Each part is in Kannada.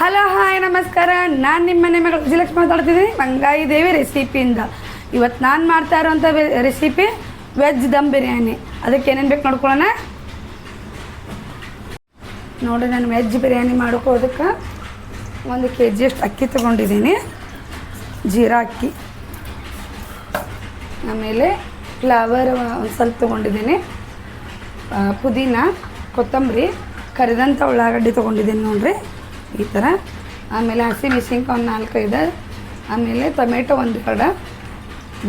ಹಲೋ, ಹಾಯ್, ನಮಸ್ಕಾರ. ನಾನು ನಿಮ್ಮ ಮನೆ ಮಗಳು ವಿಜಯಲಕ್ಷ್ಮಿ ಮಾತಾಡ್ತಿದ್ದೀನಿ. ಮಂಗಾಯಿ ದೇವಿ ರೆಸಿಪಿಯಿಂದ. ಇವತ್ತು ನಾನು ಮಾಡ್ತಾ ಇರೋಂಥ ರೆಸಿಪಿ ವೆಜ್ ದಮ್ ಬಿರಿಯಾನಿ. ಅದಕ್ಕೆ ಏನೇನು ಬೇಕು ನೋಡ್ಕೊಳ್ಳೋಣ? ನೋಡಿ, ನಾನು ವೆಜ್ ಬಿರಿಯಾನಿ ಮಾಡ್ಕೋದಕ್ಕೆ ಒಂದು ಕೆ ಜಿಯಷ್ಟು ಅಕ್ಕಿ ತೊಗೊಂಡಿದ್ದೀನಿ. ಜೀರಾ ಅಕ್ಕಿ. ಆಮೇಲೆ ಫ್ಲವರ್ ಒಂದು ಸ್ವಲ್ಪ ತೊಗೊಂಡಿದ್ದೀನಿ. ಪುದೀನ, ಕೊತ್ತಂಬರಿ ಕರಿದಂಥ ಉಳ್ಳಾಗಡ್ಡಿ ತೊಗೊಂಡಿದ್ದೀನಿ ನೋಡ್ರಿ. ಈ ಥರ. ಆಮೇಲೆ ಹಸಿ ಮೆಣಸಿನ್ಕಾಯಿ ಒಂದು ನಾಲ್ಕೈದು ಆಮೇಲೆ ಟೊಮೆಟೊ ಒಂದು ಎರಡು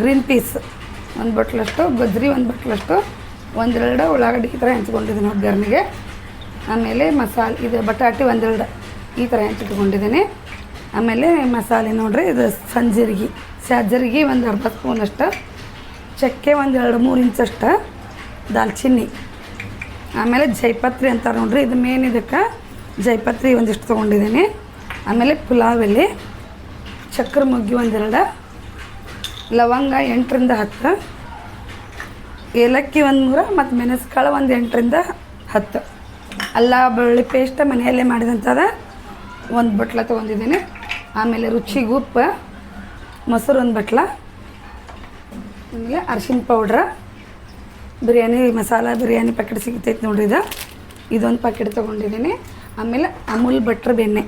ಗ್ರೀನ್ ಪೀಸ್ ಒಂದು ಬಟ್ಲಷ್ಟು ಗಜ್ರಿ ಒಂದು ಬಟ್ಲಷ್ಟು, ಒಂದೆರಡು ಉಳ್ಳಾಗಡ್ಡಿ ಈ ಥರ ಹೆಂಚ್ಕೊಂಡಿದ್ದೀನಿ ಒಗ್ಗರಣೆಗೆ ಆಮೇಲೆ ಮಸಾಲೆ, ಇದು ಬಟಾಟೆ ಒಂದೆರಡು ಈ ಥರ ಹೆಂಚಿಟ್ಕೊಂಡಿದ್ದೀನಿ ಆಮೇಲೆ ಮಸಾಲೆ ನೋಡ್ರಿ, ಇದು ಸಂಜೀರಿಗೆ. ಸಜ್ಜರಿಗೆ ಒಂದು ಅರ್ಧ ಸ್ಪೂನಷ್ಟು. ಚಕ್ಕೆ ಒಂದು ಎರಡು ಮೂರು ಇಂಚಷ್ಟು. ದಾಲ್ಚಿನ್ನಿ. ಆಮೇಲೆ ಜೈಪತ್ರಿ ಅಂತಾರೆ ನೋಡ್ರಿ, ಇದು ಮೇನ್ ಇದಕ್ಕೆ. ಜೈಪತ್ರಿ ಒಂದಿಷ್ಟು ತೊಗೊಂಡಿದ್ದೀನಿ. ಆಮೇಲೆ ಪುಲಾವ್ ಎಲೆ ಚಕ್ರ ಮುಗ್ಗಿ ಒಂದೆರಡು, ಲವಂಗ ಎಂಟರಿಂದ ಹತ್ತು, ಏಲಕ್ಕಿ ಒಂದು ಮೂರು ಮತ್ತು ಮೆಣಸ್ಕಾಳು ಒಂದು ಎಂಟರಿಂದ ಹತ್ತು. ಅಲ್ಲ, ಬೆಳ್ಳುಳ್ಳಿ ಪೇಸ್ಟ್ ಮನೆಯಲ್ಲೇ ಮಾಡಿದಂಥದ ಒಂದು ಬಟ್ಲ ತೊಗೊಂಡಿದ್ದೀನಿ. ಆಮೇಲೆ ರುಚಿಗೆ ಉಪ್ಪು, ಮೊಸರು ಒಂದು ಬಟ್ಲ, ಆಮೇಲೆ ಅರ್ಶಿನ ಪೌಡ್ರ ಬಿರಿಯಾನಿ ಮಸಾಲ, ಬಿರಿಯಾನಿ ಪ್ಯಾಕೆಟ್ ಸಿಗ್ತೈತೆ ನೋಡ್ರಿ ಇದು. ಇದೊಂದು ಪ್ಯಾಕೆಟ್ ತೊಗೊಂಡಿದ್ದೀನಿ. ಆಮೇಲೆ ಅಮೂಲ್ ಬಟ್ರ್ ಬೆಣ್ಣೆ.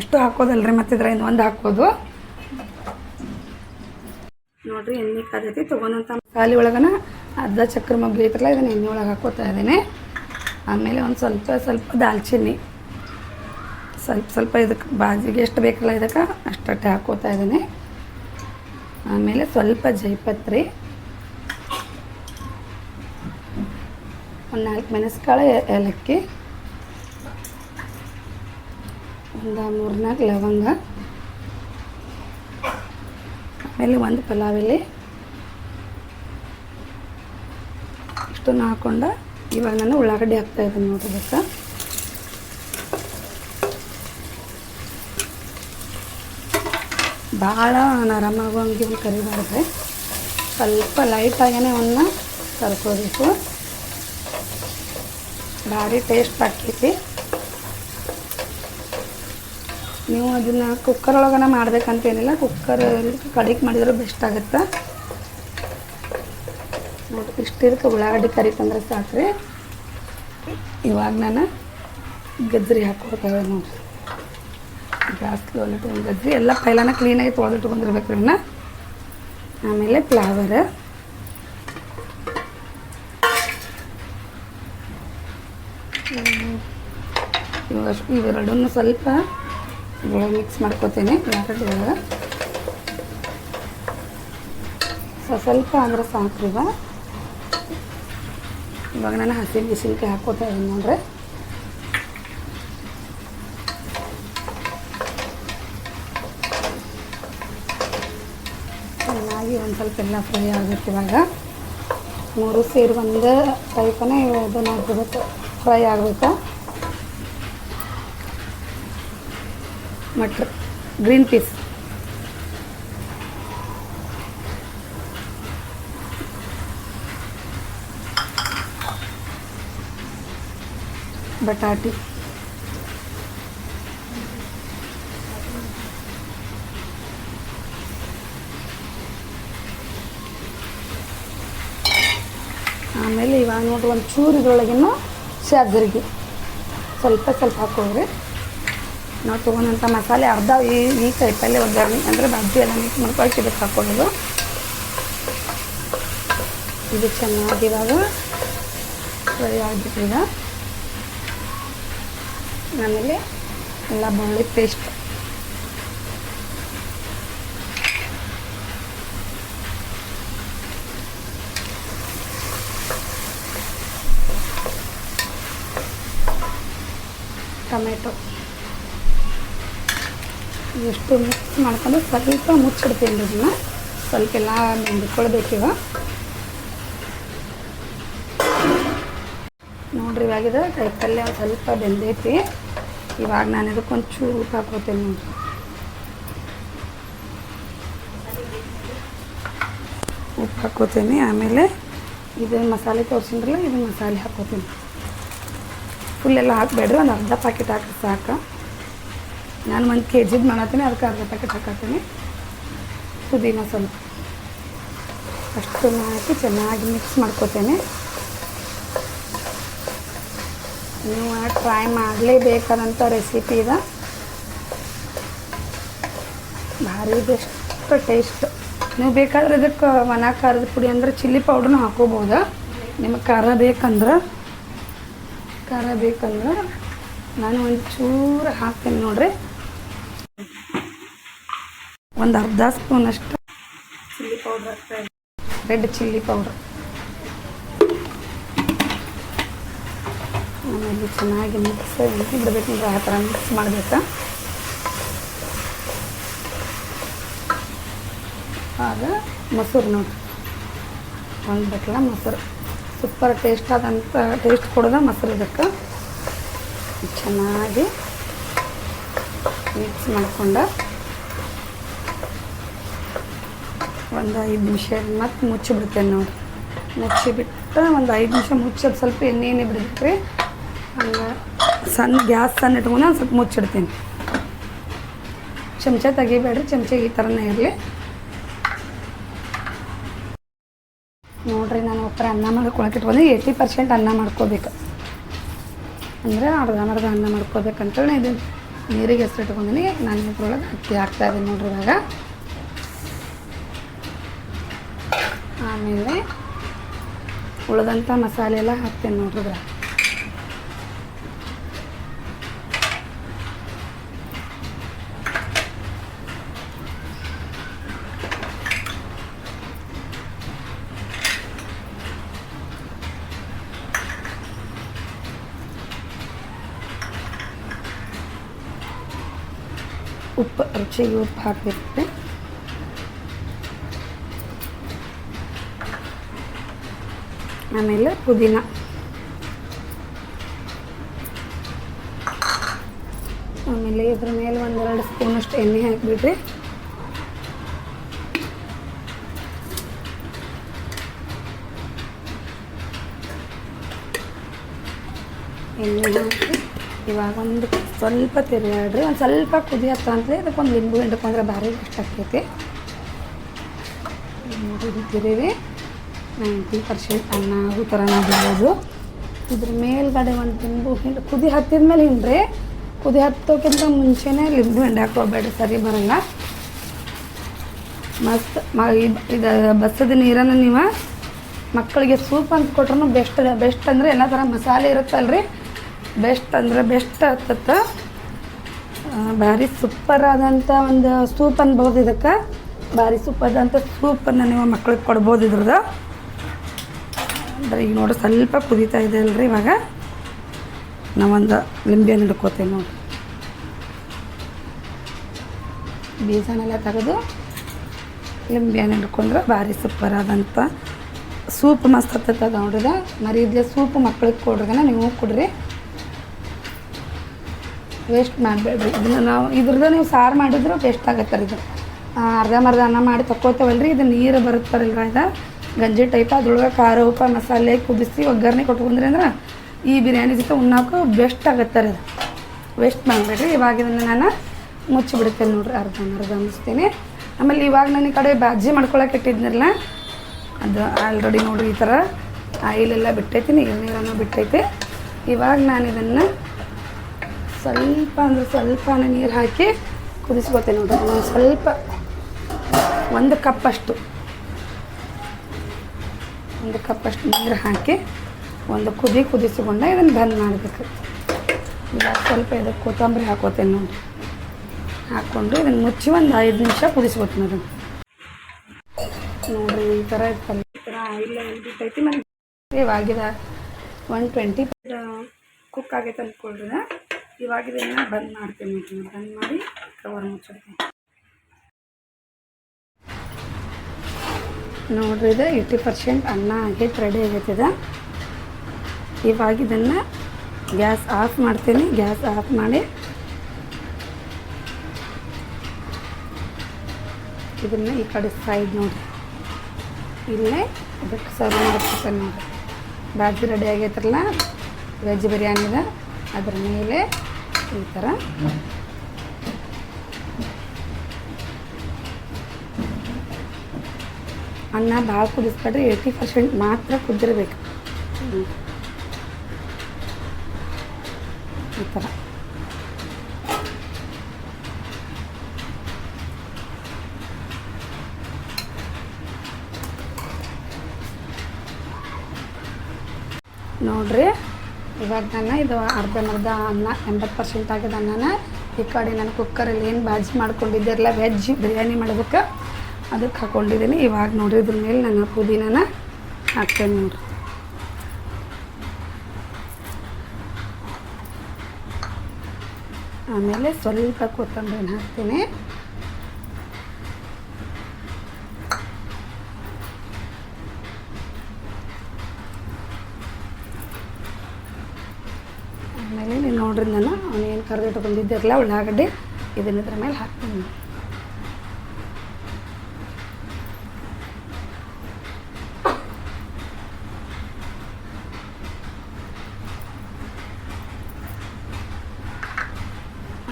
ಇಷ್ಟು ಹಾಕೋದಲ್ರಿ ಮತ್ತು ಇದ್ರಿಂದ ಒಂದು ಹಾಕೋದು ನೋಡ್ರಿ ಎಣ್ಣೆ ಕಾದೈತಿ ತೊಗೊಂಡಂಥ ಖಾಲಿ ಒಳಗನ ಅರ್ಧ ಚಕ್ರ ಮಗ್ಗಿ ಐತ್ರಲ್ಲ, ಇದನ್ನು ಎಣ್ಣೆ ಒಳಗೆ ಹಾಕೋತಾ ಇದ್ದೀನಿ. ಆಮೇಲೆ ಒಂದು ಸ್ವಲ್ಪ ಸ್ವಲ್ಪ ದಾಲ್ಚಿನ್ನಿ. ಸ್ವಲ್ಪ ಸ್ವಲ್ಪ ಇದಕ್ಕೆ ಬಾಜಿಗೆ ಎಷ್ಟು ಬೇಕಲ್ಲ ಇದಕ್ಕೆ, ಅಷ್ಟಟ್ಟೆ ಹಾಕೋತಾ ಇದ್ದೀನಿ. ಆಮೇಲೆ ಸ್ವಲ್ಪ ಜೈಪತ್ರಿ. ಒಂದು ನಾಲ್ಕು ಮೆಣಸ್ಕಾಳು ಏಲಕ್ಕಿ. ಒಂದು ಮೂರ್ನಾಲ್ಕು ಲವಂಗ. ಆಮೇಲೆ ಒಂದು ಪಲಾವ್ ಎಲೆ ಇಷ್ಟನ್ನು ಹಾಕ್ಕೊಂಡು ಇವಾಗ ನಾನು ಉಳ್ಳಾಗಡ್ಡಿ ಹಾಕ್ತಾ ಇದ್ದೀನಿ ನೋಡ್ರಿ ಅದಕ್ಕೆ ಭಾಳ ನರಮಾಗುವಂಗೆ ಒಂದು ಕರಿಬಾರ್ದು ಸ್ವಲ್ಪ ಲೈಟಾಗೇ ಅವನ್ನ ಕರ್ಕೋಬೇಕು ಭಾರಿ ಟೇಸ್ಟ್ ಆಕೈತಿ ನೀವು ಅದನ್ನು ಕುಕ್ಕರ್ ಒಳಗನ ಮಾಡ್ಬೇಕಂತೇನಿಲ್ಲ ಕುಕ್ಕರ್ ಕಡಿಗೆ ಮಾಡಿದ್ರೆ ಬೆಸ್ಟ್ ಆಗುತ್ತೆ. ನೋಡಿ, ಇಷ್ಟು ಇದಕ್ಕೆ ಉಳ್ಳಾಗಡ್ಡಿ ಸಾಕು ಸಾಕ್ರಿ. ಇವಾಗ ನಾನು ಗಜ್ಜರಿ ಹಾಕ್ಕೊಡ್ತೇವೆ ನೋಡಿ. ಗ್ಯಾಸ್ ತೊಗೊಂಡಿಟ್ಟು ಗಜ್ಜರಿ, ಎಲ್ಲ ಪೈಲಾನ ಕ್ಲೀನಾಗಿ ತೊಳೆದಿಟ್ಕೊಂಡಿರ್ಬೇಕು ಇವನ್ನ ಆಮೇಲೆ ಫ್ಲವರ್ ಇವೆರಡನ್ನು ಸ್ವಲ್ಪ ಇದ್ರೊಳಗೆ ಮಿಕ್ಸ್ ಮಾಡ್ಕೋತೀನಿ. ಉಳ್ಳಾಗಡ್ಡಿ ಒಳಗೆ ಸೊ, ಸ್ವಲ್ಪ ಅಂದ್ರೆ ಸಾಕು ಇವ ಇವಾಗ ನಾನು ಹಸಿ ಬಿಸಿಲಿಗೆ ಹಾಕೋತಾ ಇದ್ದೀನಿ ನೋಡ್ರಿ. ಚೆನ್ನಾಗಿ ಒಂದು ಸ್ವಲ್ಪ ಎಲ್ಲ ಫ್ರೈ ಆಗುತ್ತೆ ಇವಾಗ. ಮೂರು ಸೇರಿ ಒಂದು ಟೈಪನೇ ಇದನ್ನು ಹಾಕ್ಬಿಡುತ್ತೆ ಫ್ರೈ ಆಗಬೇಕು. ಮಟ್ರ್ ಗ್ರೀನ್ ಪೀಸ್ ಬಟಾಟಿ. ಆಮೇಲೆ ಇವಾಗ ನೋಡ್ರಿ ಒಂದು ಚೂರು ಇದ್ರೊಳಗಿನ ಶಾಜರಿಗೆ ಸ್ವಲ್ಪ ಸ್ವಲ್ಪ ಹಾಕೋರಿ ನಾವು ತೊಗೊಂಡಂಥ ಮಸಾಲೆ ಅರ್ಧ ಈ ಈ ಟೈಪಲ್ಲೇ ಒಗ್ಗರಣೆ ಅಂದರೆ ಬಜ್ಜಿ ಎಲ್ಲ ಮಿಕ್ಸ್ ಮಾಡ್ಕೊಳಕ್ಕೆ ಇದಕ್ಕೆ ಹಾಕೊಳ್ಳೋದು ಇದು ಚೆನ್ನಾಗಿ ಇವಾಗ ಫ್ರೈ ಈಗ ಆಮೇಲೆ ಎಲ್ಲ ಬೆಳ್ಳುಳ್ಳಿ ಪೇಸ್ಟ್ ಟೊಮೆಟೊ. ಎಷ್ಟು ಮಿಕ್ಸ್ ಮಾಡ್ಕೊಂಡು ಸ್ವಲ್ಪ ಮುಚ್ಚಿಡ್ತೀನಿ ಇದನ್ನ. ಸ್ವಲ್ಪ ಎಲ್ಲ ಬೆಂದ್ಕೊಳ್ಬೇಕಿವ ನೋಡ್ರಿ ಇವಾಗಿದ ಕೈ ಪಲ್ಯ ಸ್ವಲ್ಪ ಬೆಂದೈತಿ ಇವಾಗ ನಾನು ಇದಕ್ಕೆ ಒಂಚೂರು ಉಪ್ಪು ಹಾಕೋತೀನಿ ನೋಡ್ರಿ. ಉಪ್ಪು ಹಾಕೋತೀನಿ ಆಮೇಲೆ ಇದು ಮಸಾಲೆ ತೋರಿಸಿದ್ರಲ್ಲ ಇದು ಮಸಾಲೆ ಹಾಕೋತೀನಿ ಎಲ್ಲ ಹಾಕಬೇಡ್ರಿ, ಒಂದು ಅರ್ಧ ಪ್ಯಾಕೆಟ್ ಹಾಕಿ ಸಾಕು. ನಾನು ಒಂದು ಕೆ ಜಿದು ಮಾಡತ್ತೀನಿ, ಅದಕ್ಕೆ ಅರ್ಧ ಪ್ಯಾಕೆಟ್ ಹಾಕತ್ತೀನಿ. ಪುದೀನ ಸ್ವಲ್ಪ. ಅಷ್ಟನ್ನು ಹಾಕಿ ಚೆನ್ನಾಗಿ ಮಿಕ್ಸ್ ಮಾಡ್ಕೊತೇನೆ. ನೀವು ಟ್ರೈ ಮಾಡಲೇಬೇಕಾದಂಥ ರೆಸಿಪಿ ಇದೆ. ಭಾರಿ ಬೆಸ್ಟ್ ಟೇಸ್ಟ್ ನೀವು ಬೇಕಾದ್ರೆ ಇದಕ್ಕೆ ಒಣ ಖಾರದ ಪುಡಿ ಅಂದ್ರೆ ಚಿಲ್ಲಿ ಪೌಡ್ರನ್ನೂ ಹಾಕೋಬೋದು. ನಿಮಗೆ ಖಾರ ಬೇಕಂದ್ರೆ. ಖಾರ ಬೇಕಂದ್ರೆ ನಾನು ಒಂಚೂರು ಹಾಕ್ತೇನೆ ಹಾಕ್ತೀನಿ ನೋಡ್ರಿ. ಒಂದು ಅರ್ಧ ಸ್ಪೂನ್ ಅಷ್ಟು. Chilli powder red chilli powder ಆಮೇಲೆ ಚೆನ್ನಾಗಿ ಮಿಕ್ಸ್ ಬಿಡಬೇಕು ಆ ಥರ ಮಿಕ್ಸ್ ಮಾಡಬೇಕು? ಆಗ ಮೊಸರು ನೋಡಿ. ಒಂದು ಬಟ್ಲ ಮೊಸರು. ಸೂಪರ್ ಟೇಸ್ಟ್ ಆದಂಥ ಟೇಸ್ಟ್ ಕೊಡೋದ ಮೊಸರು ಇದಕ್ಕೆ. ಚೆನ್ನಾಗಿ ಮಿಕ್ಸ್ ಮಾಡ್ಕೊಂಡು ಒಂದು ಐದು ನಿಮಿಷ ಮತ್ತೆ ಮುಚ್ಚಿಬಿಡ್ತೇನೆ ನೋಡಿ. ಮುಚ್ಚಿಬಿಟ್ಟು ಒಂದು ಐದು ನಿಮಿಷ ಮುಚ್ಚೋದು ಸ್ವಲ್ಪ ಎಣ್ಣೆ ಎಣ್ಣೆ ಬಿಡ್ಬೇಕ್ರಿ ಹಂಗೆ ಸಣ್ಣ ಗ್ಯಾಸ್ ಸಣ್ಣ ಇಟ್ಕೊಂಡು ಒಂದು ಸ್ವಲ್ಪ ಮುಚ್ಚಿಡ್ತೀನಿ. ಚಮಚ ತೆಗಿಬೇಡ್ರಿ, ಚಮಚ ಈ ಥರನೇ ಇರಲಿ. ನೋಡ್ರಿ ನಾನು ಒಬ್ಬರ ಅನ್ನ ಮಾಡ್ಕೊಳಕ್ಕೆ ಇಟ್ಕೊಂಡು ಏಯ್ಟಿ ಪರ್ಸೆಂಟ್ ಅನ್ನ ಮಾಡ್ಕೋಬೇಕು. ಅಂದರೆ ಅರ್ಧ ಅರ್ಧ ಅನ್ನ ಮಾಡ್ಕೋಬೇಕಂತೇಳಿ ಇದು ನೀರಿಗೆ ಹೆಸರು ಇಟ್ಕೊಂಡಿನಿ. ನಾನು ಇದ್ರೊಳಗೆ ಅಕ್ಕಿ ಹಾಕ್ತಾ ಇದ್ದೀನಿ ನೋಡ್ರಿ ಇವಾಗ. ಆಮೇಲೆ ಉಳಿದಂಥ ಮಸಾಲೆ ಎಲ್ಲ ಹಾಕ್ತೇನೆ ನೋಡಿದ್ರೆ ಉಪ್ಪು ರುಚಿಗೆ ಉಪ್ಪು ಹಾಕಬೇಕು. ಆಮೇಲೆ ಪುದೀನ. ಆಮೇಲೆ ಇದ್ರ ಮೇಲೆ ಒಂದೆರಡು ಸ್ಪೂನಷ್ಟು ಎಣ್ಣೆ ಹಾಕಿಬಿಟ್ರಿ. ಎಣ್ಣೆ ಹಾಕಿ ಇವಾಗ ಒಂದು ಸ್ವಲ್ಪ ತಿರುಗಾಡ್ರಿ ಒಂದು ಸ್ವಲ್ಪ ಕುದಿ ಹತ್ತ ಅಂದರೆ ಇದಕ್ಕೊಂದು ಲಿಂಬು ಹಿಂಡ್ಕೊಂಡ್ರೆ ಭಾರಿ ಇಷ್ಟ ಆಗ್ತೈತಿ. ತಿರುವಿ ನೈಂಟಿ ಪರ್ಸೆಂಟ್ ಅನ್ನ ಆಗೋ ಥರ ನಾವು ಇದ್ರ ಮೇಲ್ಗಡೆ ಒಂದು ತಿಂಬು ಹಿಂಡು, ಕುದಿ ಹತ್ತಿದ ಮೇಲೆ ಹಿಂಡ್ರಿ. ಕುದಿ ಹತ್ತೋಕ್ಕಿಂತ ಮುಂಚೆನೇ ಲಿಂಬು ಹಿಂಡಿ ಹಾಕೋಬೇಡ್ರಿ ಸರಿ ಬರಲ್ಲ ಮಸ್ತ್ ಮ, ಇದ್- ಬಸದ ನೀರನ್ನು ನೀವು ಮಕ್ಕಳಿಗೆ ಸೂಪ್ ಅಂತ ಕೊಟ್ರೂ ಬೆಸ್ಟ್ ಬೆಸ್ಟ್ ಅಂದರೆ ಎಲ್ಲ ಥರ ಮಸಾಲೆ ಇರುತ್ತಲ್ರಿ. ಬೆಸ್ಟ್ ಅಂದರೆ ಬೆಸ್ಟ್ ಆಗ್ತತ್ತ. ಭಾರಿ ಸೂಪರ್ ಆದಂಥ ಒಂದು ಸೂಪ್ ಅನ್ಬೋದು ಇದಕ್ಕೆ. ಭಾರಿ ಸೂಪರ್ ಆದಂಥ ಸೂಪನ್ನು ನೀವು ಮಕ್ಳಿಗೆ ಕೊಡ್ಬೋದು ಇದ್ರದ್ದು. ಅಂದ್ರೆ ಈಗ ನೋಡಿ ಸ್ವಲ್ಪ ಕುದೀತಾ ಇದೆ ಅಲ್ರಿ ಇವಾಗ. ನಾವೊಂದು ಲಿಂಬೆಯನ್ನು ಹಿಡ್ಕೋತೇವೆ ನೋಡಿ ಬೀಜನೆಲ್ಲ ತೆಗೆದು ಲಿಂಬೆಯನ್ನು ಹಿಡ್ಕೊಂಡ್ರೆ ಭಾರಿ ಸೂಪರ್ ಆದಂಥ ಸೂಪ್ ಮಸ್ತ್ ಹತ್ತದ ಮರಿ ಮರಿದ್ಲೆ ಸೂಪ್ ಮಕ್ಳಿಗೆ ಕೊಡ್ರಿಗನ ನೀವು ಕೊಡ್ರಿ. ವೇಸ್ಟ್ ಮಾಡಬೇಡ್ರಿ. ಇದನ್ನು ನಾವು ಇದ್ರದ್ದು ನೀವು ಸಾರು ಮಾಡಿದ್ರು ವೇಸ್ಟ್ ಆಗತ್ತೆ ಇದು. ಅರ್ಧ ಮರ್ಧ ಅನ್ನ ಮಾಡಿ ತಕ್ಕೋತೇವಲ್ರಿ. ಇದು ನೀರು ಬರುತ್ತಾರಲ್ರ ಇದು ಗಂಜಿ ಟೈಪ್ ಅದ್ರೊಳಗೆ ಖಾರ ಉಪ್ಪ, ಮಸಾಲೆ ಕುದಿಸಿ ಒಗ್ಗರಣೆ ಕೊಟ್ಕೊಂಡ್ರಿ ಅಂದ್ರೆ ಈ ಬಿರಿಯಾನಿ ಜೊತೆ ಉಣ್ಣಾಕು ಬೆಸ್ಟ್ ಆಗುತ್ತೆ ಅದು. ವೇಸ್ಟ್ ಮಾಡಬೇಡ್ರಿ. ಇವಾಗ ಇದನ್ನು ನಾನು ಮುಚ್ಚಿಬಿಡ್ತೇನೆ ನೋಡ್ರಿ. ಅರ್ಧಂಬರ್ಧ ಮುಚ್ತೀನಿ. ಆಮೇಲೆ ಇವಾಗ ನಾನು ಈ ಕಡೆ ಬಾಜಿ ಮಾಡ್ಕೊಳಕ್ಕೆ ಇಟ್ಟಿದ್ನಲ್ಲ, ಅದು ಆಲ್ರೆಡಿ ನೋಡ್ರಿ ಈ ಥರ ಆಯಿಲೆಲ್ಲ ಬಿಟ್ಟೈತಿ ನೀರು ನೀರನ್ನು ಬಿಟ್ಟೈತಿ. ಇವಾಗ ನಾನು ಇದನ್ನು ಸ್ವಲ್ಪ ಅಂದ್ರೆ ಸ್ವಲ್ಪ ನೀರು ಹಾಕಿ ಕುದಿಸ್ಕೊತೇನೆ ನೋಡ್ರಿ. ಒಂದು ಸ್ವಲ್ಪ, ಒಂದು ಕಪ್ಪಷ್ಟು ಒಂದು ಕಪ್ಪಷ್ಟು ನೀರು ಹಾಕಿ ಒಂದು ಕುದಿ ಕುದಿಸಿಕೊಂಡ ಇದನ್ನು ಬಂದ್ ಮಾಡಬೇಕು. ಈಗ ಸ್ವಲ್ಪ ಇದಕ್ಕೆ ಕೊತ್ತಂಬರಿ ಹಾಕೋತೇನೆ ನೋಡಿ. ಹಾಕ್ಕೊಂಡು ಇದನ್ನು ಮುಚ್ಚಿ ಒಂದು ಐದು ನಿಮಿಷ ಕುದಿಸ್ಕೊತೀನಿ ಅದನ್ನು. ನೋಡಿರಿ ಈ ಥರ ಇರ್ತಲ್ಲ ಈ ಥರ ಆಯಿಲ್ ಬಿಟ್ಟೈತಿ ಮನೆ. ಇವಾಗಿದ ಒನ್ ಟ್ವೆಂಟಿ ಕುಕ್ ಆಗೈತೆ ಅಂದ್ಕೊಳ್ರಿ. ಇವಾಗ ಬಂದ್ ಮಾಡ್ತೀನಿ ಬಂದ್ ಮಾಡಿ ಕವರ್ ಮುಚ್ಚಿಡ್ತೀನಿ. ನೋಡ್ರಿ ಇದು ಏಯ್ಟಿ ಪರ್ಸೆಂಟ್ ಅನ್ನ ಆಗೈತೆ ರೆಡಿ ಆಗೈತಿದೆ. ಇವಾಗ ಇದನ್ನು ಗ್ಯಾಸ್ ಆಫ್ ಮಾಡ್ತೀನಿ. ಗ್ಯಾಸ್ ಆಫ್ ಮಾಡಿ ಇದನ್ನು ಈ ಕಡೆ ಸೈಡ್ ನೋಡಿ. ಇಲ್ಲೇ ಇದಕ್ಕೆ ಸರ್ವ್ ಮಾಡ್ತೀನಿ ನೋಡಿ ಬಾಜಿ ರೆಡಿ ಆಗೈತ್ರಲ್ಲ ವೆಜ್ ಬಿರಿಯಾನಿದ ಅದ್ರ ಮೇಲೆ ಈ ಥರ ಅನ್ನ ಭಾಳ ಕುದಿಸ್ಬೇಡ್ರಿ ಏಯ್ಟಿ ಪರ್ಸೆಂಟ್ ಮಾತ್ರ ಕುದ್ದಿರ್ಬೇಕು. ಈ ಥರ ನೋಡ್ರಿ, ಇವಾಗ ನಾನು ಇದು ಅರ್ಧಂಬರ್ಧ ಅನ್ನ, ಎಂಬತ್ತು ಪರ್ಸೆಂಟ್ ಆಗಿದೆ ಅನ್ನನ, ಈ ಕಡೆ ನಾನು ಕುಕ್ಕರಲ್ಲಿ ಏನು ಬಾಜಿ ಮಾಡ್ಕೊಂಡಿದ್ದಿರಲ್ಲ ವೆಜ್ ಬಿರಿಯಾನಿ ಮಾಡೋದಕ್ಕೆ. ಅದಕ್ಕೆ ಹಾಕ್ಕೊಂಡಿದ್ದೀನಿ ಇವಾಗ ನೋಡಿದ್ರ ಮೇಲೆ ನಾನು ಪುದೀನನ ಹಾಕ್ತೇನೆ ನೋಡಿರಿ. ಆಮೇಲೆ ಸ್ವಲ್ಪ ಕೊತ್ತಂಬರಿನ ಹಾಕ್ತೀನಿ. ಆಮೇಲೆ ನೀವು ನೋಡ್ರಿ ನಾನು ಅವನೇನು ಕರೆದಿಟ್ಕೊಂಡಿದ್ದಿರಲ್ಲ ಉಳ್ಳಾಗಡ್ಡೆ, ಇದನ್ನ ಇದ್ರ ಮೇಲೆ ಹಾಕ್ತೀನಿ.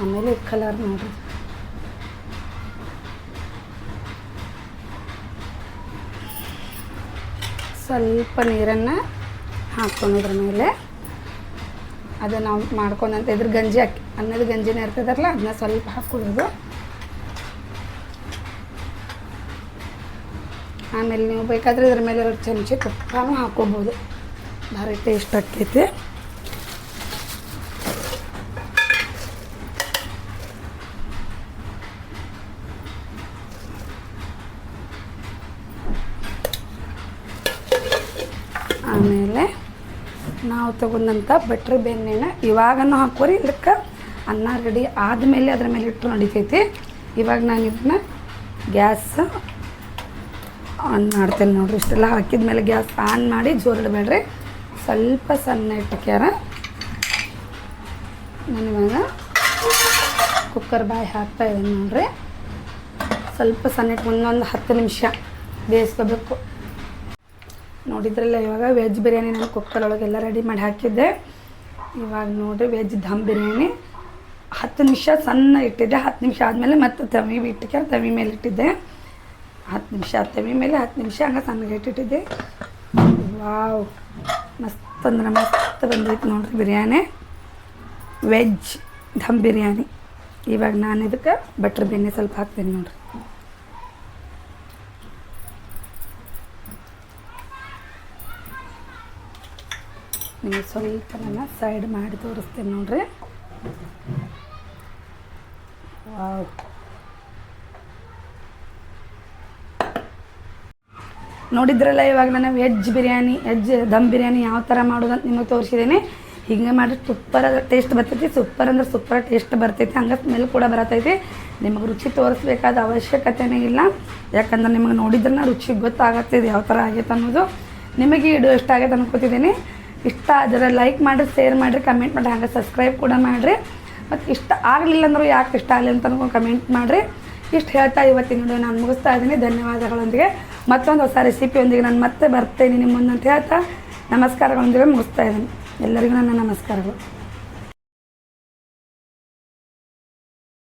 ಆಮೇಲೆ ಕಲರ್ ನೋಡಿ ಸ್ವಲ್ಪ ನೀರನ್ನು ಹಾಕ್ಕೊಳೋದ್ರ ಮೇಲೆ ಅದು ನಾವು ಮಾಡ್ಕೊಂಡಂತ. ಇದ್ರ ಗಂಜಿ ಹಾಕಿ, ಅನ್ನದ ಗಂಜಿನೇ ಇರ್ತದಲ್ಲ, ಅದನ್ನ ಸ್ವಲ್ಪ ಹಾಕ್ಕೊಳ್ಳೋದು. ಆಮೇಲೆ ನೀವು ಬೇಕಾದರೆ ಇದ್ರ ಮೇಲೆ ಚಮಚ ತುಪ್ಪನೂ ಹಾಕ್ಕೋಬೋದು. ಭಾರಿ ಟೇಸ್ಟ್ ಆಕ್ಕೈತಿ ಆಮೇಲೆ ನಾವು ತಗೊಂಡಂಥ ಬೆಟ್ರಿ ಬೆಣ್ಣೆನ ಇವಾಗನೂ ಹಾಕೋರಿ ಇದಕ್ಕೆ ಅನ್ನ ರೆಡಿ ಆದಮೇಲೆ ಅದ್ರ ಮೇಲೆ ಇಟ್ಟು ನಡಿತೈತಿ. ಇವಾಗ ನಾನು ಇದನ್ನ ಗ್ಯಾಸ್ ಆನ್ ಮಾಡ್ತೇನೆ ನೋಡಿರಿ, ಇಷ್ಟೆಲ್ಲ ಹಾಕಿದ ಮೇಲೆ ಗ್ಯಾಸ್ ಆನ್ ಮಾಡಿ ಜೋರು ಇಡಬೇಡ್ರಿ. ಸ್ವಲ್ಪ ಸಣ್ಣ ಇಟ್ಟಕ್ಯಾರ ನಾನು ಇವಾಗ ಕುಕ್ಕರ್ ಬಾಯಿ ಹಾಕ್ತಾ ಇದ್ದೀನಿ ನೋಡ್ರಿ. ಸ್ವಲ್ಪ ಸಣ್ಣ ಇಟ್ಟು ಒಂದೊಂದು ಹತ್ತು ನಿಮಿಷ ಬೇಯಿಸ್ಕೋಬೇಕು. ನೋಡಿದ್ರಲ್ಲ ಇವಾಗ ವೆಜ್ ಬಿರಿಯಾನಿ ನಾನು ಕುಕ್ಕರ್ ಒಳಗೆಲ್ಲ ರೆಡಿ ಮಾಡಿ ಹಾಕಿದ್ದೆ. ಇವಾಗ ನೋಡಿರಿ ವೆಜ್ ಧಮ್ ಬಿರಿಯಾನಿ. ಹತ್ತು ನಿಮಿಷ ಸಣ್ಣ ಇಟ್ಟಿದ್ದೆ. ಹತ್ತು ನಿಮಿಷ ಆದಮೇಲೆ ಮತ್ತೆ ತವಿ ಇಟ್ಟಿಗೆ ತವಿ ಮೇಲೆ ಇಟ್ಟಿದ್ದೆ. ಹತ್ತು ನಿಮಿಷ, ತವಿ ಮೇಲೆ ಹತ್ತು ನಿಮಿಷ ಹಂಗೆ ಸಣ್ಣಗೆ ಇಟ್ಟಿಟ್ಟಿದ್ದೆ. ವಾವ್, ಮಸ್ತ್ ಅಂದ್ರೆ ಮಸ್ತ್ ಬಂದೈತೆ ನೋಡಿರಿ ಬಿರಿಯಾನಿ. ವೆಜ್ ಧಮ್ ಬಿರಿಯಾನಿ. ಇವಾಗ ನಾನು ಇದಕ್ಕೆ ಬಟ್ರ್ ಬೆಣ್ಣೆ ಸ್ವಲ್ಪ ಹಾಕ್ತೀನಿ ನೋಡ್ರಿ. ನಿಮಗೆ ಸ್ವಲ್ಪ ನಾನು ಸೈಡ್ ಮಾಡಿ ತೋರಿಸ್ತೀನಿ ನೋಡ್ರಿ. ವಾವ್ ನೋಡಿದ್ರಲ್ಲ ಇವಾಗ ನಾನು ವೆಜ್ ಬಿರಿಯಾನಿ ವೆಜ್ ದಮ್ ಬಿರಿಯಾನಿ ಯಾವ ಥರ ಮಾಡೋದಂತ ನಿಮಗೆ ತೋರಿಸಿದ್ದೀನಿ. ಹಿಂಗೆ ಮಾಡಿದ್ರೆ ಸೂಪರ್ ಟೇಸ್ಟ್ ಬರ್ತೈತಿ ಸೂಪರ್ ಅಂದ್ರೆ ಸೂಪರ್ ಟೇಸ್ಟ್ ಬರ್ತೈತಿ, ಹಂಗೆ ಸ್ಮೆಲ್ ಕೂಡ ಬರತೈತಿ. ನಿಮಗೆ ರುಚಿ ತೋರಿಸ್ಬೇಕಾದ ಅವಶ್ಯಕತೆನೇ ಇಲ್ಲ. ಯಾಕಂದ್ರೆ ನಿಮಗೆ ನೋಡಿದ್ರೆ ರುಚಿ ಗೊತ್ತಾಗತ್ತಿದೆ ಯಾವ ಥರ ಆಗೈತೆ ಅನ್ನೋದು. ನಿಮಗೆ ಇಡು ಇಷ್ಟ ಆಗೈತೆ ಅನ್ಕೋತಿದ್ದೀನಿ. ಇಷ್ಟ ಆದರೆ ಲೈಕ್ ಮಾಡಿರಿ ಶೇರ್ ಮಾಡಿರಿ ಕಮೆಂಟ್ ಮಾಡಿರಿ, ಹಾಗೆ ಸಬ್ಸ್ಕ್ರೈಬ್ ಕೂಡ ಮಾಡಿರಿ. ಮತ್ತು ಇಷ್ಟ ಆಗಲಿಲ್ಲ ಅಂದರೂ ಯಾಕೆ ಇಷ್ಟ ಆಗಲಿ ಅಂತ ಕಮೆಂಟ್ ಮಾಡಿರಿ. ಇಷ್ಟು ಹೇಳ್ತಾ ಇವತ್ತಿನ ವಿಡಿಯೋ ನಾನು ಮುಗಿಸ್ತಾ ಇದ್ದೀನಿ. ಧನ್ಯವಾದಗಳೊಂದಿಗೆ. ಮತ್ತೊಂದು ಹೊಸ ರೆಸಿಪಿಯೊಂದಿಗೆ ನಾನು ಮತ್ತೆ ಬರ್ತೇನೆ ನಿಮ್ಮ ಮುಂದೆ ಅಂತ ಹೇಳ್ತಾ ನಮಸ್ಕಾರಗಳೊಂದಿಗೆ ಮುಗಿಸ್ತಾ ಇದ್ದೀನಿ. ಎಲ್ಲರಿಗೂ ನನ್ನ ನಮಸ್ಕಾರಗಳು.